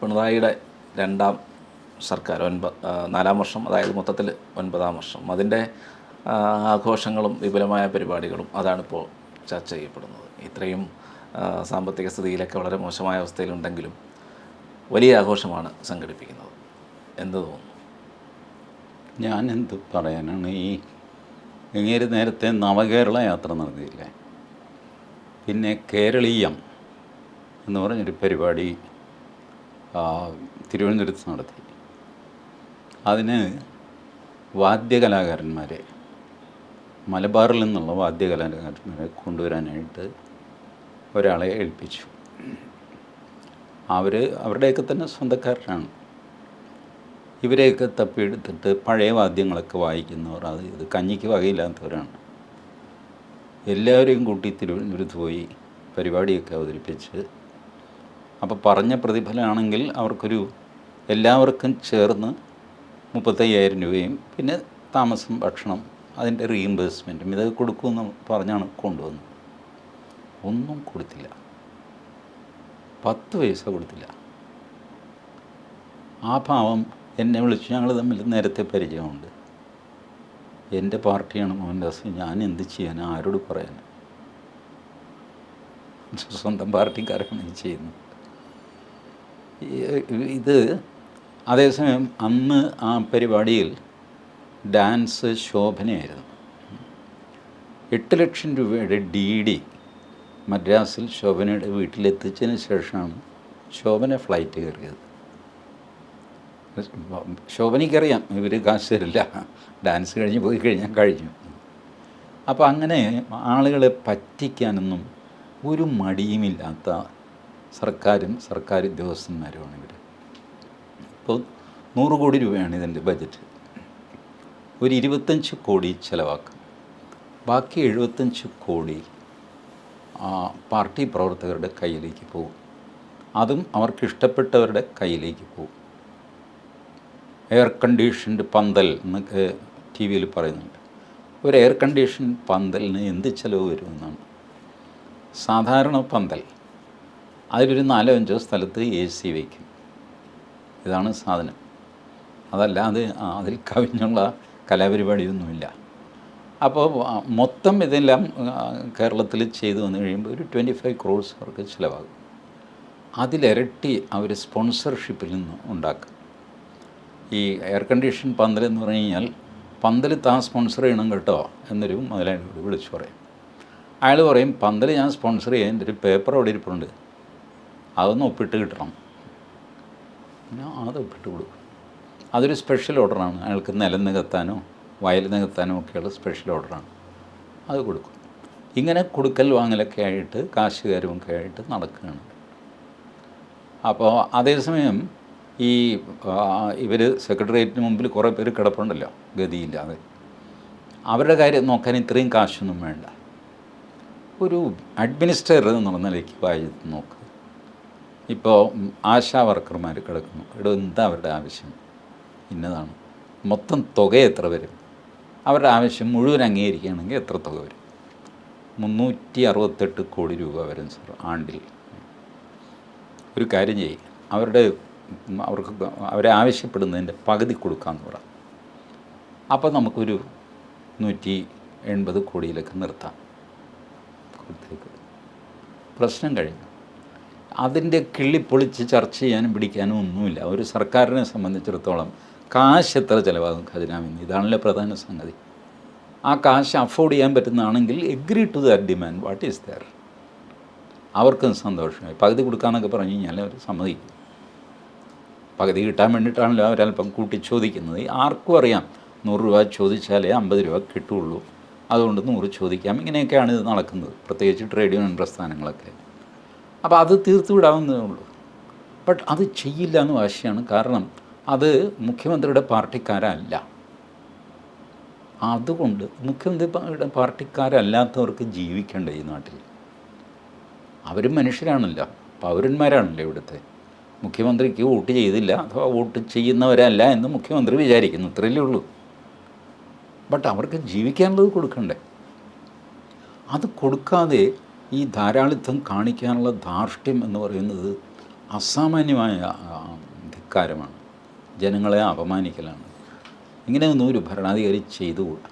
പിണറായിയുടെ രണ്ടാം സർക്കാർ ഒൻപത് നാലാം വർഷം അതായത് മൊത്തത്തിൽ ഒൻപതാം വർഷം. അതിന്റെ ആഘോഷങ്ങളും വിപുലമായ പരിപാടികളും അതാണിപ്പോൾ ചർച്ച ചെയ്യപ്പെടുന്നത്. ഇത്രയും സാമ്പത്തിക സ്ഥിതിയിലൊക്കെ വളരെ മോശമായ അവസ്ഥയിലുണ്ടെങ്കിലും വലിയ ആഘോഷമാണ് സംഘടിപ്പിക്കുന്നത്. എന്ത് തോന്നുന്നു? ഞാൻ എന്ത് പറയാനാണ്? ഈ ഇങ്ങേര് നേരത്തെ നവകേരള യാത്ര നടത്തിയില്ലേ? പിന്നെ കേരളീയം എന്ന് പറഞ്ഞൊരു പരിപാടി തിരുവനന്തപുരത്ത് നടത്തി. അതിന് വാദ്യകലാകാരന്മാരെ മലബാറിൽ നിന്നുള്ള വാദ്യകലാകാരന്മാരെ കൊണ്ടുവരാനായിട്ട് ഒരാളെ ഏൽപ്പിച്ചു. അവർ അവരുടെയൊക്കെ തന്നെ സ്വന്തക്കാരനാണ് ഇവരെയൊക്കെ തപ്പിയെടുത്തിട്ട് പഴയ വാദ്യങ്ങളൊക്കെ വായിക്കുന്നവർ അത് ഇത് കഞ്ഞിക്ക് വകയില്ലാത്തവരാണ്. എല്ലാവരെയും കൂട്ടി തിരുവനന്തപുരത്ത് പോയി പരിപാടിയൊക്കെ അവതരിപ്പിച്ച് അപ്പോൾ പറഞ്ഞ പ്രതിഫലമാണെങ്കിൽ അവർക്കൊരു എല്ലാവർക്കും ചേർന്ന് മുപ്പത്തയ്യായിരം രൂപയും പിന്നെ താമസം ഭക്ഷണം അതിന്റെ റീഇംബേഴ്സ്മെന്റും ഇതൊക്കെ കൊടുക്കുമെന്ന് പറഞ്ഞാണ് കൊണ്ടുവന്നത്. ഒന്നും കൊടുത്തില്ല. പത്ത് പൈസ കൊടുത്തില്ല. ആ ഭാവം എന്നെ വിളിച്ചു ഞങ്ങൾ തമ്മിൽ നേരത്തെ പരിചയമുണ്ട്. എന്റെ പാർട്ടിയാണ് മോഹൻദാസ്. ഞാൻ എന്ത് ചെയ്യാൻ ആരോട് പറയാൻ സ്വന്തം പാർട്ടിക്കാരാണ് ചെയ്യുന്നത്. ഇത് അതേസമയം അന്ന് ആ പരിപാടിയിൽ ഡാൻസ് ശോഭനയായിരുന്നു. എട്ട് ലക്ഷം രൂപയുടെ ഡി ഡി മദ്രാസിൽ ശോഭനയുടെ വീട്ടിലെത്തിച്ചതിന് ശേഷമാണ് ശോഭന ഫ്ലൈറ്റ് കയറിയത്. ശോഭനയ്ക്കറിയാം ഇവർ കാശ് തരില്ല. ഡാൻസ് കഴിഞ്ഞ് പോയി കഴിഞ്ഞാൽ കഴിഞ്ഞു. അപ്പോൾ അങ്ങനെ ആളുകളെ പറ്റിക്കാനൊന്നും ഒരു മടിയുമില്ലാത്ത സർക്കാരും സർക്കാർ ഉദ്യോഗസ്ഥന്മാരുമാണ് ഇവർ ഇപ്പോൾ നൂറ് കോടി രൂപയാണ് ഇതിന്റെ ബജറ്റ്. ഒരു ഇരുപത്തഞ്ച് കോടി ചിലവാക്കും. ബാക്കി എഴുപത്തഞ്ച് കോടി ആ, പാർട്ടി പ്രവർത്തകരുടെ കയ്യിലേക്ക് പോകും. അതും അവർക്ക് ഇഷ്ടപ്പെട്ടവരുടെ കയ്യിലേക്ക് പോകും. എയർ കണ്ടീഷൻഡ് പന്തൽ എന്നൊക്കെ ടി വിയിൽ പറയുന്നുണ്ട്. ഒരു എയർ കണ്ടീഷൻ പന്തലിന് എന്ത് ചിലവ് വരുമെന്നാണ്. സാധാരണ പന്തൽ അതിലൊരു നാലോ അഞ്ചോ സ്ഥലത്ത് എ സി വയ്ക്കും. ഇതാണ് സാധനം. അതല്ല അത് അതിൽ കവിഞ്ഞുള്ള കലാപരിപാടിയൊന്നുമില്ല. അപ്പോൾ മൊത്തം ഇതെല്ലാം കേരളത്തിൽ ചെയ്തു വന്നു കഴിയുമ്പോൾ ഒരു ട്വന്റി ഫൈവ് ക്രോഡ്സ് അവർക്ക് ചിലവാകും. അതിലിരട്ടി അവർ സ്പോൺസർഷിപ്പിൽ നിന്ന് ഉണ്ടാക്കും. ഈ എയർ കണ്ടീഷൻ പന്തൽ എന്ന് പറഞ്ഞു കഴിഞ്ഞാൽ പന്തൽ താൻ സ്പോൺസർ ചെയ്യണം കേട്ടോ എന്നൊരു മുതലാളിയോട് വിളിച്ചു പറയും. അയാൾ പറയും പന്തൽ ഞാൻ സ്പോൺസർ ചെയ്യാൻ എന്റെ ഒരു പേപ്പർ അവിടെ ഇരിപ്പുണ്ട്. അതൊന്ന് ഒപ്പിട്ട് കിട്ടണം. പിന്നെ അത് ഒപ്പിട്ട് കൊടുക്കും. അതൊരു സ്പെഷ്യൽ ഓർഡറാണ് അയാൾക്ക് നിലം നികത്താനോ വയൽ നികത്താനോ ഒക്കെയുള്ള സ്പെഷ്യൽ ഓർഡറാണ് അത് കൊടുക്കും. ഇങ്ങനെ കൊടുക്കൽ വാങ്ങലൊക്കെ ആയിട്ട് കാശുകാരുമൊക്കെ ആയിട്ട് നടക്കുകയാണ്. അപ്പോൾ അതേസമയം ഈ ഇവർ സെക്രട്ടേറിയറ്റിന് മുമ്പിൽ കുറേ പേര് കിടപ്പുണ്ടല്ലോ ഗതിയില്ലാതെ. അവരുടെ കാര്യം നോക്കാൻ ഇത്രയും കാശൊന്നും വേണ്ട. ഒരു അഡ്മിനിസ്ട്രേറ്റർ എന്നുള്ള നിലയ്ക്ക് വായിച്ച് നോക്ക്. ഇപ്പോൾ ആശാ വർക്കർമാർ കിടക്കുന്നു. ഇവിടെ എന്താ അവരുടെ ആവശ്യം? ഇന്നതാണ്. മൊത്തം തുക എത്ര വരും? അവരുടെ ആവശ്യം മുഴുവൻ അംഗീകരിക്കുകയാണെങ്കിൽ എത്ര തുക വരും? മുന്നൂറ്റി അറുപത്തെട്ട് കോടി രൂപ വരും സാർ ആണ്ടിൽ. ഒരു കാര്യം ചെയ്യും. അവരുടെ അവർക്ക് അവരെ ആവശ്യപ്പെടുന്നതിന്റെ പകുതി കൊടുക്കാമെന്ന് പറ. അപ്പോൾ നമുക്കൊരു നൂറ്റി എൺപത് കോടിയിലൊക്കെ നിർത്താം. പ്രശ്നം കഴിഞ്ഞു. അതിന്റെ കിള്ളി പൊളിച്ച് ചർച്ച ചെയ്യാനും പിടിക്കാനും ഒന്നുമില്ല. ഒരു സർക്കാരിനെ സംബന്ധിച്ചിടത്തോളം കാശ് എത്ര ചിലവാകും ഖജനാവിന്? ഇതാണല്ലോ പ്രധാന സംഗതി. ആ കാശ് അഫോർഡ് ചെയ്യാൻ പറ്റുന്നതാണെങ്കിൽ agree to that demand what is their അവർക്കും സന്തോഷമായി. പകുതി കൊടുക്കാമെന്നൊക്കെ പറഞ്ഞു കഴിഞ്ഞാൽ അവർ സമ്മതിക്കും. പകുതി കിട്ടാൻ വേണ്ടിയിട്ടാണല്ലോ അവരല്പം കൂട്ടി ചോദിക്കുന്നത് ആർക്കും അറിയാം. നൂറ് രൂപ ചോദിച്ചാലേ അമ്പത് രൂപ കിട്ടുള്ളൂ അതുകൊണ്ട് നൂറ് ചോദിക്കാം. ഇങ്ങനെയൊക്കെയാണ് ഇത് നടക്കുന്നത്. പ്രത്യേകിച്ച് ട്രേഡ് യൂണിയൻ പ്രസ്ഥാനങ്ങളൊക്കെ. അപ്പോൾ അത് തീർത്തു വിടാവുന്നതേ ഉള്ളൂ. ബട്ട് അത് ചെയ്യില്ല എന്ന് വാശിയാണ് കാരണം അത് മുഖ്യമന്ത്രിയുടെ പാർട്ടിക്കാരല്ല. അതുകൊണ്ട് മുഖ്യമന്ത്രിയുടെ പാർട്ടിക്കാരല്ലാത്തവർക്ക് ജീവിക്കേണ്ട ഈ നാട്ടിൽ? അവരും മനുഷ്യരാണല്ലോ. പൗരന്മാരാണല്ലോ ഇവിടുത്തെ. മുഖ്യമന്ത്രിക്ക് വോട്ട് ചെയ്തില്ല അഥവാ വോട്ട് ചെയ്യുന്നവരല്ല എന്ന് മുഖ്യമന്ത്രി വിചാരിക്കുന്നു. ഇത്രയല്ലേ ഉള്ളൂ. ബട്ട് അവർക്ക് ജീവിക്കാനുള്ളത് കൊടുക്കണ്ടേ? അത് കൊടുക്കാതെ ഈ ധാരാളിത്തം കാണിക്കാനുള്ള ധാർഷ്ട്യം എന്ന് പറയുന്നത് അസാമാന്യമായ ധിക്കാരമാണ്. ജനങ്ങളെ അപമാനിക്കലാണ്. ഇങ്ങനെയൊന്നും ഒരു ഭരണാധികാരി ചെയ്തുകൂടാ.